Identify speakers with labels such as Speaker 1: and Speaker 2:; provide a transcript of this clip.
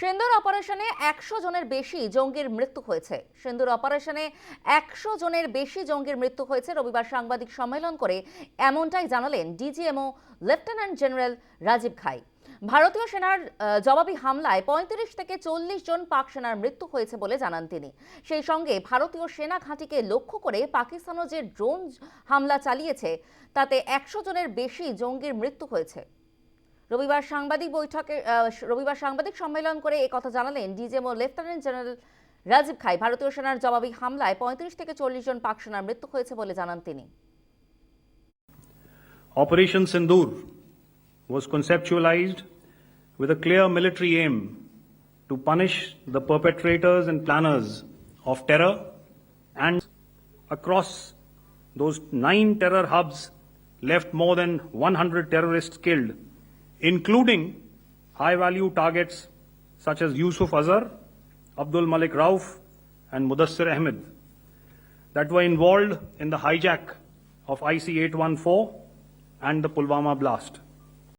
Speaker 1: সিন্দুর অপারেশনে একশো জনের বেশি জঙ্গির মৃত্যু হয়েছে। সিন্দুর অপারেশনে একশো জনের বেশি জঙ্গির মৃত্যু হয়েছে। রবিবার সাংবাদিক সম্মেলন করে এমনটাই জানালেন ডিজিএমও লেফটেন্যান্ট জেনারেল রাজীব খাই ভারতীয় সেনার জবাবি হামলায় পঁয়ত্রিশ থেকে চল্লিশ জন পাক সেনার মৃত্যু হয়েছে বলে জানান তিনি। সেই সঙ্গে ভারতীয় সেনা ঘাঁটিকে লক্ষ্য করে পাকিস্তানও যে ড্রোন হামলা চালিয়েছে, তাতে একশো জনের বেশি জঙ্গির মৃত্যু হয়েছে। রবিবার সাংবাদিক বৈঠকে রবিবার সাংবাদিক সম্মেলন করে কথা জানালেন ডিজিএমও লেফটেন্যান্ট জেনারেল রাজীব খাই ভারতীয় সেনার জবাবি হামলায় পঁয়ত্রিশ থেকে চল্লিশ জন পাক সেনার মৃত্যু হয়েছে বলে জানান তিনি
Speaker 2: Operation Sindoor was conceptualized with a clear military aim to punish the perpetrators and planners of terror and across those nine terror hubs left more than 100 terrorists killed, including high value targets such as Yusuf Azhar, Abdul Malik Rauf, and Mudassir Ahmed that were involved in the hijack of IC 814 and the Pulwama blast.